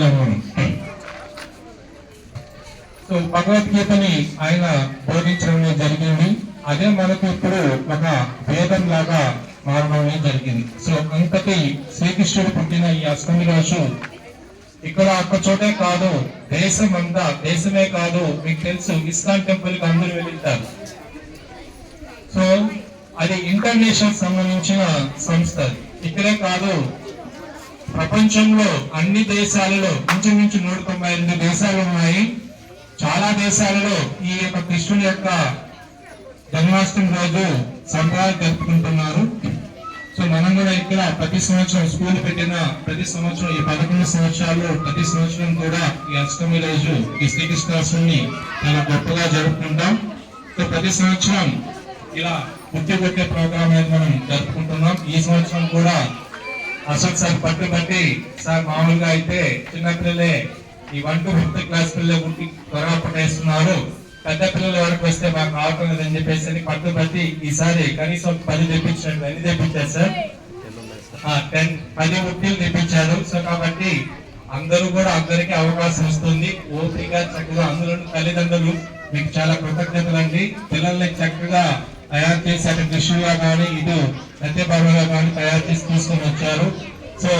వెళ్ళాం సో భగవద్గీతని ఆయన బోధించడం జరిగింది. అదే మనకు ఇప్పుడు ఒక వేదం లాగా మారడం జరిగింది. సో అంతటి శ్రీకృష్ణుడు పుట్టిన ఈ అష్టమి రోజు ఇక్కడ ఒక్క చోటే కాదు దేశం అంతా దేశమే కాదు మీకు తెలుసు ఇస్లాం టెంపుల్కి అందరూ వెళ్తారు. సో అది ఇంటర్నేషనల్ సంబంధించిన సంస్థ ఇక్కడే కాదు ప్రపంచంలో అన్ని దేశాలలో ఇంచుమించు నూట తొంభై ఎనిమిది దేశాలు ఉన్నాయి. చాలా దేశాలలో ఈ యొక్క కృష్ణుని యొక్క జన్మాష్టమి రోజు సంబరాలు జరుపుకుంటున్నారు. సో మనం కూడా ఇక్కడ ప్రతి సంవత్సరం స్కూల్ పెట్టిన ప్రతి సంవత్సరం ఈ పదకొండు సంవత్సరాలు ప్రతి సంవత్సరం కూడా ఈ అష్టమి రోజు ఈ శ్రీకృష్ణాష్టమిని చాలా గొప్పగా జరుపుకుంటాం. సో ప్రతి సంవత్సరం ఇలా పుట్టి కొట్టే ప్రోగ్రామ్ అనేది మనం జరుపుకుంటున్నాం. ఈ సంవత్సరం కూడా అశోక్ సార్ పట్టుబట్టి సార్ మామూలుగా అయితే చిన్నపిల్లలే ఈ వన్ టు ఫిఫ్త్ క్లాస్ పిల్లలు పుట్టి త్వరగా పట్టేస్తున్నారు. పెద్ద పిల్లల వరకు వస్తే మాకు రావటం లేదని చెప్పేసి పట్టుబట్టి ఈసారి కనీసం పది తెప్పించండి ఎన్ని తెప్పించారు సార్? టెన్ పది ఉట్టీలు తెప్పించారు. సో కాబట్టి అందరూ కూడా అందరికీ అవకాశం వస్తుంది ఓపిక చక్కగా అందులో తల్లిదండ్రులు మీకు చాలా కృతజ్ఞతలు అండి పిల్లల్ని చక్కగా తయారు చేసి అటు కృష్ణుగా కానీ ఇటు సత్యభావంగా కానీ తయారు చేసి తీసుకొని వచ్చారు. సో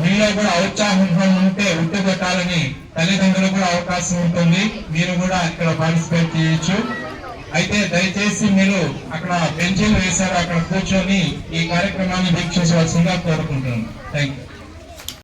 మీలో కూడా ఔత్సాహం ఉంటే ఉట్టు పెట్టాలని తల్లిదండ్రులకు కూడా అవకాశం ఉంటుంది. మీరు కూడా ఇక్కడ పార్టిసిపేట్ చేయొచ్చు. అయితే దయచేసి మీరు అక్కడ బెంచీలు వేశారు అక్కడ కూర్చొని ఈ కార్యక్రమాన్ని వీక్షించవలసిందిగా కోరుకుంటున్నాను. Thank you